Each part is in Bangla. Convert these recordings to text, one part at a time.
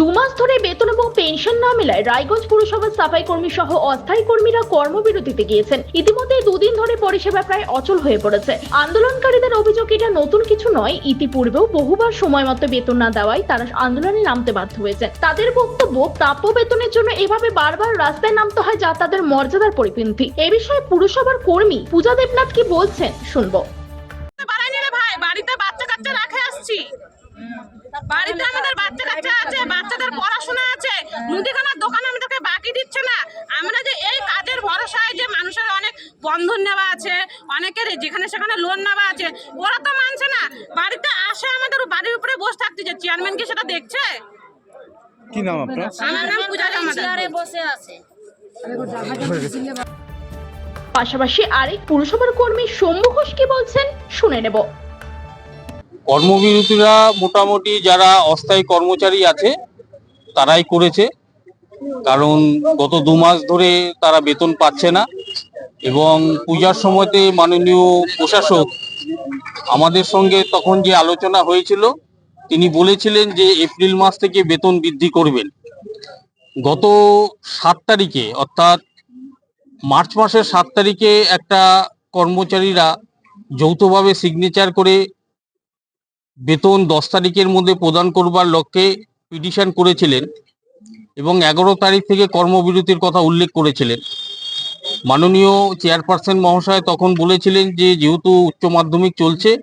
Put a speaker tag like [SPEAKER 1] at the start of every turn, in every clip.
[SPEAKER 1] দু মাস ধরে বেতন এবং পেনশন না মেলায় রায়গঞ্জ পুরসভার সাফাই কর্মী সহ অস্থায়ী কর্মীরা কর্মবিরতিতে গিয়েছেন। ইতিমধ্যে দুদিন ধরে পরিষেবা প্রায় অচল হয়ে পড়েছে। আন্দোলনকারীদের অভিযোগ, এটা নতুন কিছু নয়। ইতিপূর্বেও বহুবার সময় মতো বেতন না দেওয়ায় তারা আন্দোলনে নামতে বাধ্য হয়েছে। তাদের বক্তব্য, প্রাপ্য বেতনের জন্য এভাবে বারবার রাস্তায় নামতে হয় যা তাদের মর্যাদার পরিপন্থী। এ বিষয়ে পুরসভার কর্মী পূজা দেবনাথ কি বলছেন, শুনব।
[SPEAKER 2] বাড়িতে বাচ্চা কাচ্চা রাখে আসছি। বাড়িতে আমাদের বাচ্চা কাচ্চা পড়াশোনা আছে মুদিখানার দোকান আমাদেরকে বাকি দিচ্ছে না। আমরা যে এই কাজের ভরসায় যে মানুষের অনেক বন্ধন নেওয়া আছে অনেকের যেখানে সেখানে লোন নেওয়া আছে ওরা তো মানছে না। বাড়িতে আসে আমাদের বাড়ির উপরে বসে থাকতে যে চেয়ারম্যান কি সেটা দেখছে?
[SPEAKER 3] কি নাম আপনার?
[SPEAKER 2] আমার নাম পূজা জমাদার।
[SPEAKER 4] বসে আছে।
[SPEAKER 1] পাশাপাশি আরেক পুরসভার কর্মী শম্ভু ঘোষ কি বলছেন শুনে নেব।
[SPEAKER 5] কর্মবিরতিরা মোটামুটি যারা অস্থায়ী কর্মচারী আছে তারাই করেছে। কারণ গত দু মাস ধরে তারা বেতন পাচ্ছে না এবং পূজার সময়তে মাননীয় প্রশাসক আমাদের সঙ্গে তখন যে আলোচনা হয়েছিল, তিনি বলেছিলেন যে এপ্রিল মাস থেকে বেতন বৃদ্ধি করবেন। গত সাত তারিখে, অর্থাৎ মার্চ মাসের সাত তারিখে একটা কর্মচারীরা যৌথভাবে সিগনেচার করে বেতন দশ তারিখের মধ্যে প্রদান করবার লক্ষ্যে পিটিশন করেছিলেন এবং এগারো তারিখ থেকে কর্মবিরতির কথা উল্লেখ করেছিলেন। মাননীয় চেয়ারপারসন মহাশয় তখন বলেছিলেন যে, যেহেতু উচ্চ মাধ্যমিক চলছে,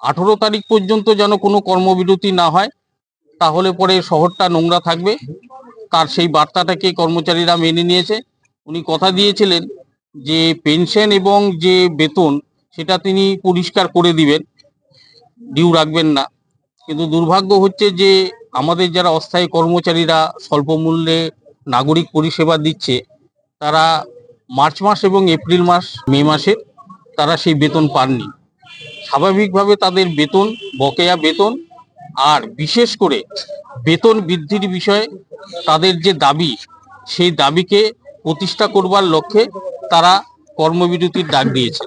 [SPEAKER 5] আঠেরো তারিখ পর্যন্ত যেন কোনো কর্মবিরতি না হয়, তাহলে পরে শহরটা নোংরা থাকবে। তার সেই বার্তাটাকে কর্মচারীরা মেনে নিয়েছে। উনি কথা দিয়েছিলেন যে, পেনশন এবং যে বেতন, সেটা তিনি পরিষ্কার করে দিবেন। ডিউ রাখবেন না। কিন্তু দুর্ভাগ্য হচ্ছে যে আমাদের যারা অস্থায়ী কর্মচারীরা স্বল্প মূল্যে নাগরিক পরিষেবা দিচ্ছে, তারা মার্চ মাস এবং এপ্রিল মাস, মে মাসে তারা সেই বেতন পাননি। স্বাভাবিকভাবে তাদের বেতন, বকেয়া বেতন আর বিশেষ করে বেতন বৃদ্ধির বিষয়ে তাদের যে দাবি, সেই দাবিকে প্রতিষ্ঠা করবার লক্ষ্যে তারা কর্মবিরতির ডাক দিয়েছে।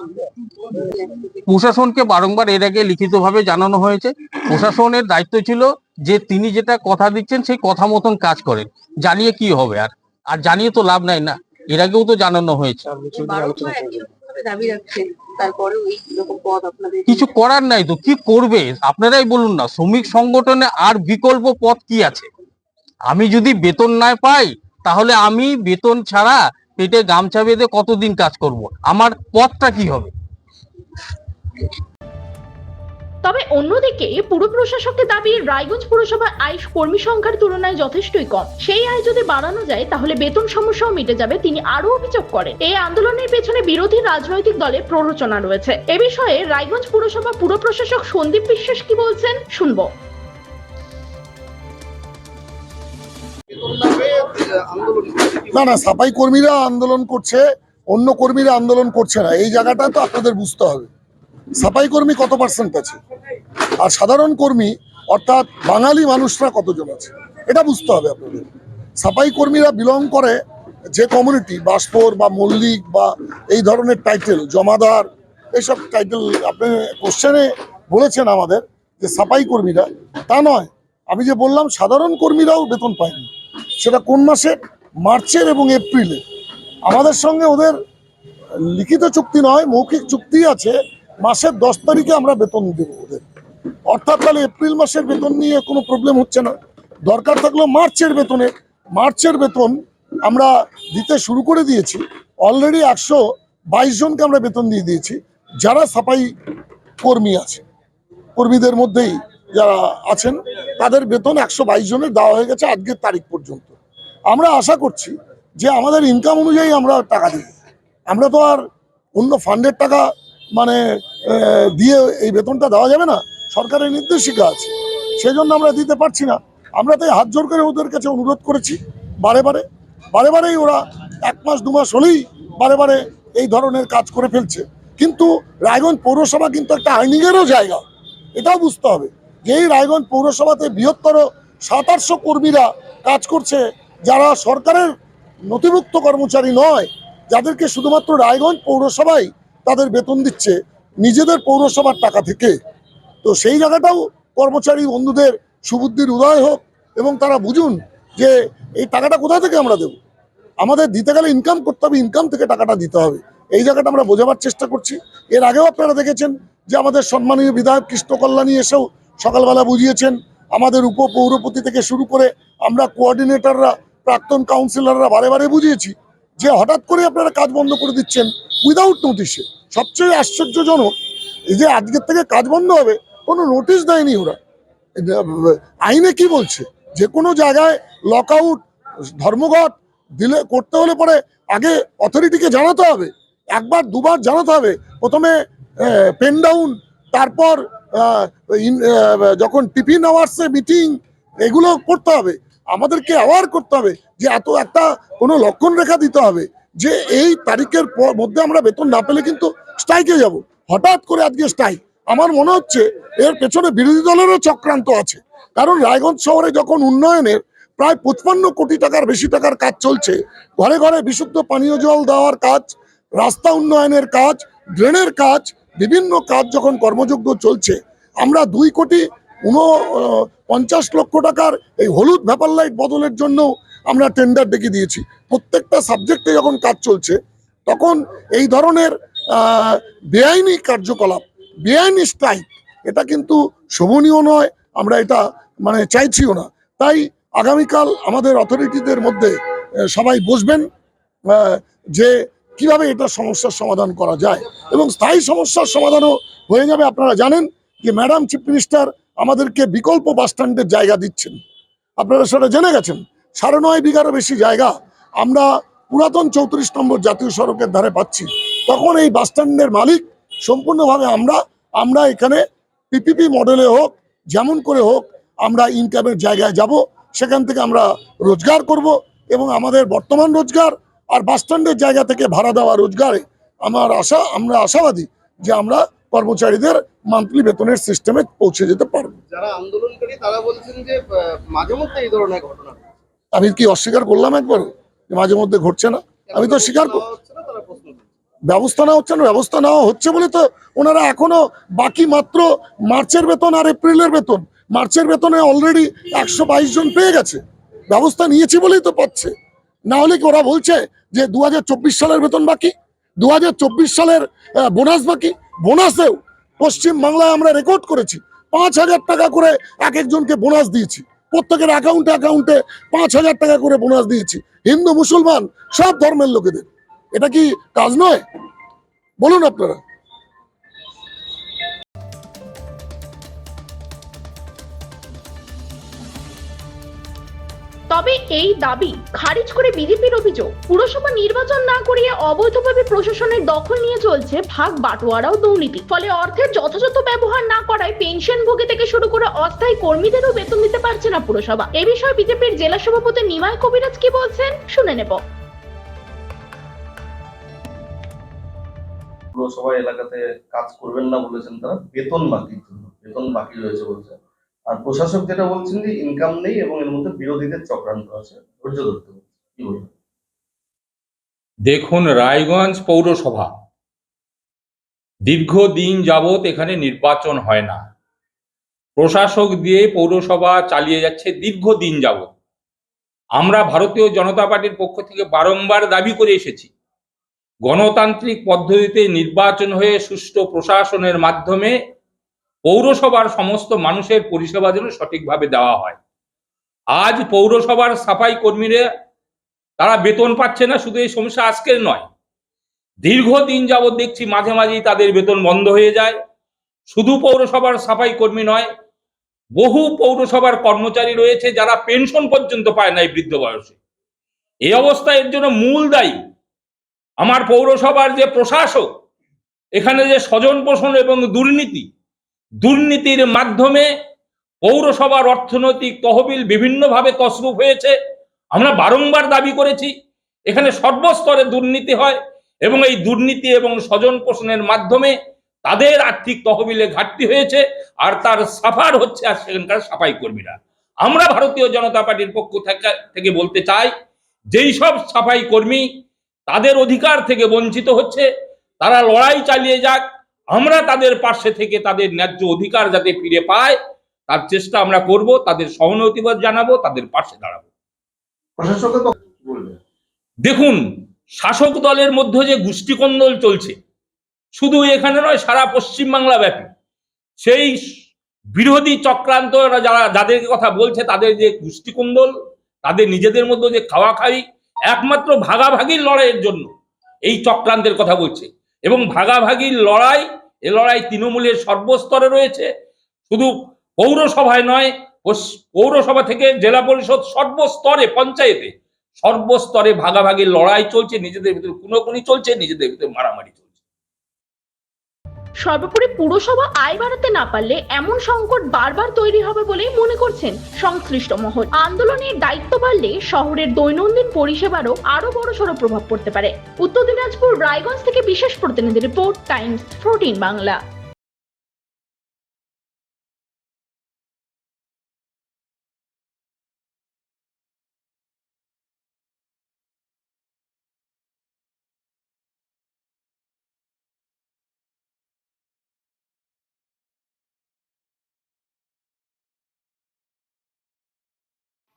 [SPEAKER 5] প্রশাসনকে বারংবার এর আগে লিখিতভাবে জানানো হয়েছে। প্রশাসনের দায়িত্ব ছিল যে তিনি যেটা কথা দিচ্ছেন সেই কথা মতন কাজ করেন। জানিয়ে কি হবে আর? আর জানিয়ে তো লাভ নাই না। এর আগেও তো জানানো হয়েছে। কিছু করার নাই তো কি করবে? আপনারাই বলুন না শ্রমিক সংগঠনে আর বিকল্প পথ কি আছে? আমি যদি বেতন না পাই তাহলে আমি বেতন ছাড়া পেটে গামছা বেঁধে কতদিন কাজ করব? আমার পথটা কি হবে?
[SPEAKER 1] তবে অন্যদিকে পুর প্রশাসকের দাবি, রায়গঞ্জ পুরসভার আয় কর্মী সংখ্যার তুলনায় যথেষ্টই কম। সেই আয় যদি বাড়ানো যায়, তাহলে বেতন সমস্যাও মিটে যাবে, তিনি আরও অভিযোগ করেন। এই আন্দোলনের পেছনে বিরোধী রাজনৈতিক দলের প্ররোচনা রয়েছে। এ বিষয়ে রায়গঞ্জ পুরসভা পুর প্রশাসক সন্দীপ বিশ্বাস কি বলছেন, শুনব।
[SPEAKER 6] না না, সাফাই কর্মীরা আন্দোলন করছে। অন্য কর্মীরা আন্দোলন করছে না। এই জায়গাটা তো আপনাদের বুঝতে হবে। সাফাই কর্মী কত পার্সেন্ট আছে? আর সাধারণ কর্মী, অর্থাৎ বাঙালি মানুষরা কতজন আছে? এটা বুঝতে হবে আপনাদের। সাফাই কর্মীরা বিলং করে যে কমিউনিটি বাসপুর বা মল্লিক বা এই ধরনের টাইটেল জমাদার এইসব টাইটেল আপনি কোশ্চেনে বলেছেন আমাদের যে সাফাই কর্মীরা, তা নয়। আমি যে বললাম, সাধারণ কর্মীরাও বেতন পায়নি। সেটা কোন মাসে মার্চের এবং এপ্রিলে। আমাদের সঙ্গে ওদের লিখিত চুক্তি নয়, মৌখিক চুক্তি আছে। মাসের দশ তারিখে আমরা বেতন দেবো ওদের। অর্থাৎ তাহলে এপ্রিল মাসের বেতন নিয়ে কোনো প্রবলেম হচ্ছে না। দরকার থাকলেও মার্চের বেতনে, মার্চের বেতন আমরা দিতে শুরু করে দিয়েছি। অলরেডি একশো বাইশ জনকে আমরা বেতন দিয়ে দিয়েছি। যারা সাফাই কর্মী আছে, কর্মীদের মধ্যেই যারা আছেন, তাদের বেতন একশো বাইশ জনের দেওয়া হয়ে গেছে আজকের তারিখ পর্যন্ত। আমরা আশা করছি যে আমাদের ইনকাম অনুযায়ী আমরা টাকা দিই। আমরা তো আর অন্য ফান্ডের টাকা মানে দিয়ে এই বেতনটা দেওয়া যাবে না। সরকারের নির্দেশিকা আছে। সেই জন্য আমরা দিতে পারছি না। আমরা তাই হাত জোর করে ওদের কাছে অনুরোধ করেছি বারে বারে। বারে বারেই ওরা এক মাস, দু মাস হলেই বারে বারে এই ধরনের কাজ করে ফেলছে। কিন্তু রায়গঞ্জ পৌরসভা কিন্তু একটা আইনিংয়েরও জায়গা। এটাও বুঝতে হবে যে এই রায়গঞ্জ পৌরসভাতে বৃহত্তর সাত আটশো কর্মীরা কাজ করছে, যারা সরকারের নথিভুক্ত কর্মচারী নয়, যাদেরকে শুধুমাত্র রায়গঞ্জ পৌরসভায় তাদের বেতন দিচ্ছে নিজেদের পৌরসভার টাকা থেকে। তো সেই জায়গাটাও কর্মচারী বন্ধুদের সুবুদ্ধির উদয় হোক এবং তারা বুঝুন যে এই টাকাটা কোথা থেকে আমরা দেবো। আমাদের দিতে গেলে ইনকাম করতে হবে ইনকাম থেকে টাকাটা দিতে হবে। এই জায়গাটা আমরা বোঝাবার চেষ্টা করছি। এর আগেও আপনারা দেখেছেন যে আমাদের সম্মানীয় বিধায়ক কৃষ্ণ কল্যাণী এসেও সকালবেলা বুঝিয়েছেন, আমাদের উপ পৌরপতি থেকে শুরু করে আমরা কোঅর্ডিনেটররা প্রাক্তন কাউন্সিলররা বারে বারে বুঝিয়েছি যে হঠাৎ করে আপনারা কাজ বন্ধ করে দিচ্ছেন উইদাউট নোটিশে সবচেয়ে আশ্চর্যজনক এই যে আজকের থেকে কাজ বন্ধ হবে, কোনো নোটিশ দেয়নি ওরা। আইনে কি বলছে? যে কোনো জায়গায় লক আউট ধর্মঘট দিলে করতে হলে পরে আগে অথরিটিকে জানাতে হবে। একবার, দুবার জানাতে হবে। প্রথমে পেন ডাউন তারপর যখন টিফিন আওয়ার্সে মিটিং এগুলো করতে হবে। আমাদেরকে অ্যাওয়ার করতে হবে যে এত একটা কোনো লক্ষণ রেখা দিতে হবে যে এই তারিখের মধ্যে আমরা বেতন না পেলে কিন্তু স্ট্রাইকে যাব। হঠাৎ করে আজকে স্ট্রাইক আমার মনে হচ্ছে এর পেছনে বিরোধী দলেরও চক্রান্ত আছে। কারণ রায়গঞ্জ শহরে যখন উন্নয়নের প্রায় পঁচপান্ন কোটি টাকার বেশি টাকার কাজ চলছে, ঘরে ঘরে বিশুদ্ধ পানীয় জল দেওয়ার কাজ, রাস্তা উন্নয়নের কাজ ড্রেনের কাজ, বিভিন্ন কাজ যখন কর্মযোগ্য চলছে, আমরা দুই কোটি উন পঞ্চাশ লক্ষ টাকার এই হলুদ ভ্যাপার লাইট বদলের জন্য আমরা টেন্ডার ডেকে দিয়েছি। প্রত্যেকটা সাবজেক্টে যখন কাজ চলছে, তখন এই ধরনের বেআইনি কার্যকলাপ, বেআইনি স্ট্রাইক এটা কিন্তু শোভনীয় নয়, আমরা এটা মানে চাইছিও না। তাই আগামীকাল আমাদের অথরিটিদের মধ্যে সবাই বসবেন যে কীভাবে এটা সমস্যার সমাধান করা যায়। এবং স্থায়ী সমস্যার সমাধানও হয়ে যাবে, আপনারা জানেন, যে ম্যাডাম চিফ মিনিস্টার আমাদেরকে বিকল্প বাস স্ট্যান্ডের জায়গা দিচ্ছেন। আপনারা সেটা জেনে গেছেন? সাড়ে নয় বিঘারও বেশি জায়গা আমরা পুরাতন চৌত্রিশ নম্বর জাতীয় সড়কের ধারে পাচ্ছি। তখন এই বাস স্ট্যান্ডের মালিক সম্পূর্ণভাবে আমরা আমরা এখানে পিপিপি মডেলে হোক, যেমন করে হোক, আমরা ইনকামের জায়গায় যাব, সেখান থেকে আমরা রোজগার করব এবং আমাদের বর্তমান রোজগার আর বাস স্ট্যান্ডের জায়গা থেকে ভাড়া দেওয়া রোজগারে। আমার আশা, আমরা আশাবাদী যে আমরা কর্মচারীদের মান্থলি বেতনের সিস্টেমে পৌঁছে যেতে পারবে।
[SPEAKER 7] যারা আন্দোলনকারী তারা বলছেন যে মাঝে মধ্যে এই ধরনের ঘটনা
[SPEAKER 6] আমি কি অস্বীকার করলাম একবার? মাঝে মধ্যে ঘটছে না? আমি তো স্বীকার কর- ব্যবস্থা নেওয়া হচ্ছে না ব্যবস্থা নেওয়া হচ্ছে বলে তো ওনারা এখনও বাকি মাত্র মার্চের বেতন আর এপ্রিলের বেতন। মার্চের বেতনে অলরেডি একশো বাইশ জন পেয়ে গেছে। ব্যবস্থা নিয়েছি বলেই তো পাচ্ছে। না হলে কি ওরা বলছে যে দু হাজার চব্বিশ সালের বেতন বাকি? দু হাজার চব্বিশ সালের বোনাস বাকি। বোনাসেও পশ্চিমবাংলায় আমরা রেকর্ড করেছি। পাঁচ হাজার টাকা করে এক একজনকে বোনাস দিয়েছি। প্রত্যেকের অ্যাকাউন্টে অ্যাকাউন্টে পাঁচ হাজার টাকা করে বোনাস দিয়েছি। হিন্দু, মুসলমান, সব ধর্মের লোকেদের। এটা কি কাজ নয়? বলুন আপনারা।
[SPEAKER 1] তবে এই দাবি খারিজ করে বিজেপির অভিযোগ। পুরসভা নির্বাচন না করিয়ে অবৈধভাবে প্রশাসনের দখল নিয়ে চলছে ভাগ বাটোয়ারাও দুর্নীতি। ফলে অর্থের যথাযথ ব্যবহার না করায় পেনশন ভোগী থেকে শুরু করে অস্থায়ী কর্মীদেরও বেতন দিতে পারছে না পুরসভা। এ বিষয়ে বিজেপির জেলা সভাপতি নিমাই কবিরাজ কি বলছেন শুনে নেব।
[SPEAKER 8] পুরসভা এলাকাতে কাজ করবেন না বলেছেন তারা, বেতন বাকির জন্য বেতন বাকি রয়েছে বলছে। আর প্রশাসক যেটা বলছেন যে ইনকাম নেই এবং এর মধ্যে বিরোধীদের চক্রান্ত আছে ধৈর্য ধরতে
[SPEAKER 9] দেখুন, রায়গঞ্জ পৌরসভা দীর্ঘদিন যাবৎ এখানে নির্বাচন হয় না। প্রশাসক দিয়ে পৌরসভা চালিয়ে যাচ্ছে দীর্ঘদিন যাবৎ। আমরা ভারতীয় জনতা পার্টির পক্ষ থেকে বারংবার দাবি করে এসেছি, গণতান্ত্রিক পদ্ধতিতে নির্বাচন হয়ে সুষ্ঠু প্রশাসনের মাধ্যমে পৌরসভার সমস্ত মানুষের পরিষেবা যেন সঠিকভাবে দেওয়া হয়। আজ পৌরসভার সাফাই কর্মীরা, তারা বেতন পাচ্ছে না, শুধু এই সমস্যা আজকের নয়। দীর্ঘদিন যাবৎ দেখছি মাঝে মাঝেই তাদের বেতন বন্ধ হয়ে যায়। শুধু পৌরসভার সাফাই কর্মী নয়, বহু পৌরসভার কর্মচারী রয়েছে যারা পেনশন পর্যন্ত পায় না এই বৃদ্ধ বয়সে। এই অবস্থায় এর জন্য মূল দায়ী। আমার পৌরসভার যে প্রশাসক, এখানে যে স্বজন পোষণ এবং দুর্নীতি দুর্নীতির মাধ্যমে পৌরসভার অর্থনৈতিক তহবিল বিভিন্নভাবে তসরুপ হয়েছে। আমরা বারংবার দাবি করেছি, এখানে সর্বস্তরে দুর্নীতি হয় এবং এই দুর্নীতি এবং স্বজন পোষণের মাধ্যমে তাদের আর্থিক তহবিলে ঘাটতি হয়েছে আর তার সাফার হচ্ছে আর সেখানকার সাফাই কর্মীরা। আমরা ভারতীয় জনতা পার্টির পক্ষ থেকে- থেকে বলতে চাই, যেই সব সাফাই কর্মী তাদের অধিকার থেকে বঞ্চিত হচ্ছে, তারা লড়াই চালিয়ে যাক আমরা তাদের পাশে থেকে তাদের ন্যায্য অধিকার যাতে ফিরে পায় তার চেষ্টা আমরা করব তাদের সহানুভূতিবাদ জানাব তাদের পাশে দাঁড়াবো। দেখুন শাসক দলের মধ্যে যে গোষ্ঠীকন্দল চলছে শুধু এখানে নয় সারা পশ্চিমবাংলা ব্যাপী। সেই বিরোধী চক্রান্ত যারা যাদের কথা বলছে তাদের যে গোষ্ঠীকন্দল তাদের নিজেদের মধ্যে যে খাওয়া খাই একমাত্র ভাগাভাগির লড়াইয়ের জন্য এই চক্রান্তের কথা বলছে। এবং ভাগাভাগির লড়াই, এ লড়াই তৃণমূলের সর্বস্তরে রয়েছে। শুধু পৌরসভায় নয় পৌরসভা থেকে জেলা পরিষদ সর্বস্তরে, পঞ্চায়েতে সর্বস্তরে ভাগাভাগি লড়াই চলছে, নিজেদের ভিতরে কুনোকুনি চলছে, নিজেদের ভিতরে মারামারি চলছে।
[SPEAKER 1] সর্বোপরি পুরসভা আয় বাড়াতে না পারলে এমন সংকট বারবার তৈরি হবে বলে মনে করছেন সংশ্লিষ্ট মহল। আন্দোলনের দায়িত্ব বাড়লে শহরের দৈনন্দিন পরিষেবারও আরও বড়সড় প্রভাব পড়তে পারে। উত্তর দিনাজপুর, রায়গঞ্জ থেকে বিশেষ প্রতিনিধি রিপোর্ট, টাইমস ফোরটিন বাংলা।